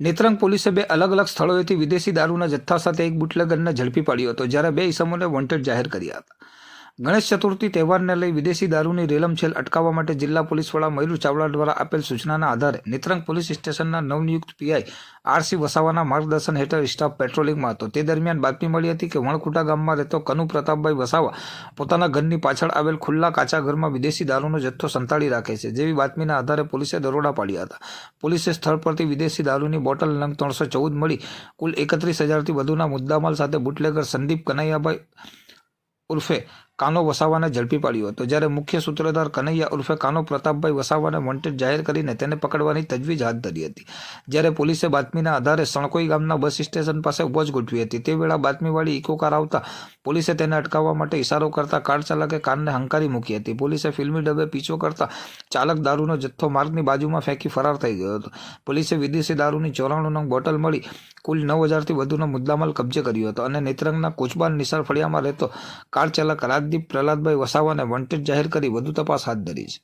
નેત્રંગ પોલીસે બે અલગ અલગ સ્થળોએથી વિદેશી દારૂના જથ્થા સાથે એક બુટલેગરને ઝડપી પાડ્યો હતો, જ્યારે બે ઇસમોને વોન્ટેડ જાહેર કર્યા હતા. ગણેશ ચતુર્થી તહેવારને લઈ વિદેશી દારૂની રેલમછેલ અટકાવવા માટે જિલ્લા પોલીસ વડા મયુર ચાવડા દ્વારા આપેલ સૂચનાના આધારે નેત્રંગ પોલીસ સ્ટેશનના નવનિયુક્ત પીઆઈ આરસી વસાવાના માર્ગદર્શન હેઠળ સ્ટાફ પેટ્રોલિંગમાં હતો. તે દરમિયાન બાતમી મળી હતી કે વણકુટા ગામમાં રહેતો કનુ પ્રતાપભાઈ વસાવા પોતાના ઘરની પાછળ આવેલ ખુલ્લા કાચા ઘરમાં વિદેશી દારૂનો જથ્થો સંતાડી રાખે છે, જેવી બાતમીના આધારે પોલીસે દરોડા પાડ્યા હતા. પોલીસે સ્થળ પરથી વિદેશી દારૂની બોટલ નંગ ત્રણસો ચૌદ મળી કુલ એકત્રીસ હજારથી વધુના મુદ્દામાલ સાથે બુટલેગર સંદીપ કનૈયાભાઈ ઉર્ફે કાનો વસાવાને ઝડપી પાડ્યો હતો. જ્યારે મુખ્ય સૂત્રધાર કનૈયા ઉર્ફે કાનો પ્રતાપભાઈ વસાવાને વોન્ટેડ જાહેર કરીને તેને પકડવાની તજવીજ હાથ ધરી હતી. જ્યારે પોલીસે બાતમીના આધારે સણકોઈ ગામના બસ સ્ટેશન પાસે ઉપજ ગોઠવી હતી. તે વેળા બાતમીવાળી ઇકો કાર આવતા પોલીસે તેને અટકાવવા માટે ઇશારો કરતા કાર ચાલકે કારને હંકારી મૂકી હતી. પોલીસે ફિલ્મી ડબે પીછો કરતા ચાલક દારૂનો જથ્થો માર્ગની બાજુમાં ફેંકી ફરાર થઈ ગયો હતો. પોલીસે વિદેશી દારૂની ચોરાણું નંગ બોટલ મળી કુલ નવ હજારથી વધુનો મુદ્દામાલ કબજે કર્યો હતો અને નેત્રંગના કોચબાન નિશાળ ફળિયામાં રહેતો કાર ચાલક રાજદીપ પ્રહલાદભાઈ વસાવાને વોન્ટેડ જાહેર કરી વધુ તપાસ હાથ ધરી છે.